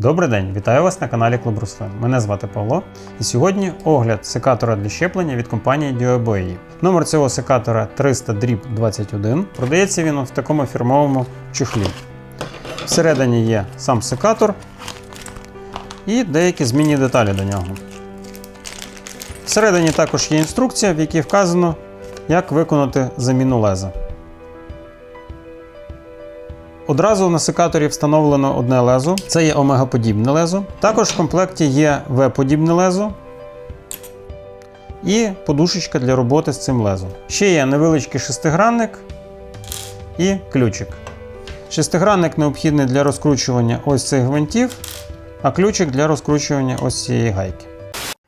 Добрий день, вітаю вас на каналі Клуб Руслин. Мене звати Павло, і сьогодні огляд секатора для щеплення від компанії DioBoE. Номер цього секатора 300 21 Продається він в такому фірмовому чохлі. Всередині є сам секатор і деякі змінні деталі до нього. Всередині також є інструкція, в якій вказано, як виконати заміну леза. Одразу на секаторі встановлено одне лезо. Це є омегаподібне лезо. Також в комплекті є В-подібне лезо і подушечка для роботи з цим лезом. Ще є невеличкий шестигранник і ключик. Шестигранник необхідний для розкручування ось цих гвинтів, а ключик для розкручування ось цієї гайки.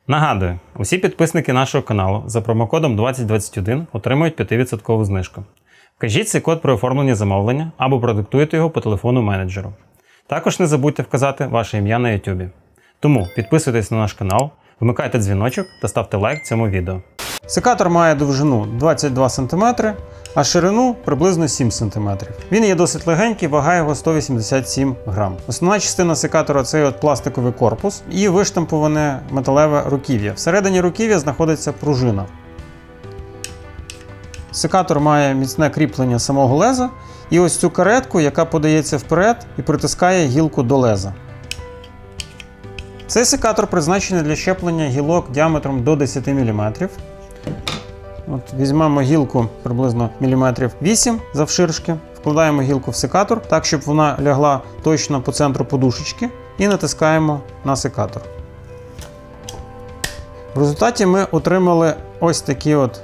Нагадую, усі підписники нашого каналу за промокодом 2021 отримують 5% знижку. Вкажіть цей код при оформленні замовлення або продиктуйте його по телефону менеджеру. Також не забудьте вказати ваше ім'я на YouTube. Тому підписуйтесь на наш канал, вмикайте дзвіночок та ставте лайк цьому відео. Секатор має довжину 22 см, а ширину приблизно 7 см. Він є досить легенький, вага його 187 грам. Основна частина секатора це от пластиковий корпус і виштамповане металеве руків'я. Всередині руків'я знаходиться пружина. Секатор має міцне кріплення самого леза і ось цю каретку, яка подається вперед і притискає гілку до леза. Цей секатор призначений для щеплення гілок діаметром до 10 мм. От Візьмемо гілку приблизно міліметрів 8 завширшки, вкладаємо гілку в секатор так, щоб вона лягла точно по центру подушечки, і натискаємо на секатор. В результаті ми отримали ось такий от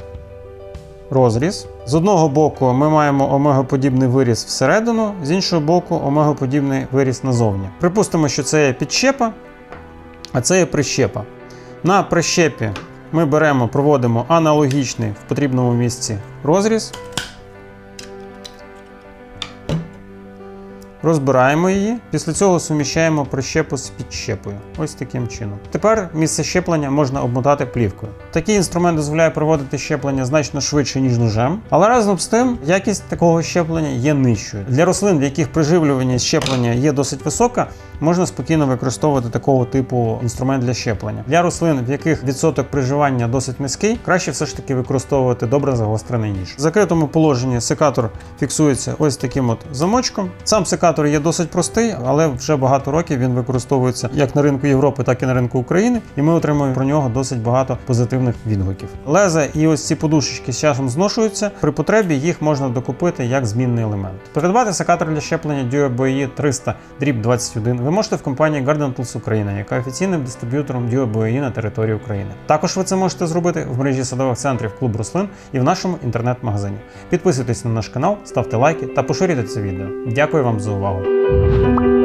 розріз. З одного боку ми маємо омегоподібний виріз всередину, з іншого боку, омегоподібний виріз назовні. Припустимо, що це є підщепа, а це є прищепа. На прищепі ми беремо, проводимо аналогічний в потрібному місці розріз. Розбираємо її, після цього суміщаємо прищепу з підщепою. Ось таким чином. Тепер місце щеплення можна обмотати плівкою. Такий інструмент дозволяє проводити щеплення значно швидше, ніж ножем, але разом з тим якість такого щеплення є нижчою. Для рослин, в яких приживлювання щеплення є досить висока, можна спокійно використовувати такого типу інструмент для щеплення. Для рослин, в яких відсоток приживання досить низький, краще все ж таки використовувати добре загострений ніж. В закритому положенні секатор фіксується ось таким от замочком. Сам секатор є досить простий, але вже багато років він використовується як на ринку Європи, так і на ринку України, і ми отримуємо про нього досить багато позитивних відгуків. Леза і ось ці подушечки з часом зношуються. При потребі їх можна докупити як змінний елемент. Придбати секатор для щеплення DioBoE 300 Drip 21 ви можете в компанії Garden Tools Україна, яка офіційним дистриб'ютором DioBoE на території України. Також ви це можете зробити в мережі садових центрів Клуб Рослин і в нашому інтернет-магазині. Підписуйтесь на наш канал, ставте лайки та поширюйте це відео. Дякую вам за увагу.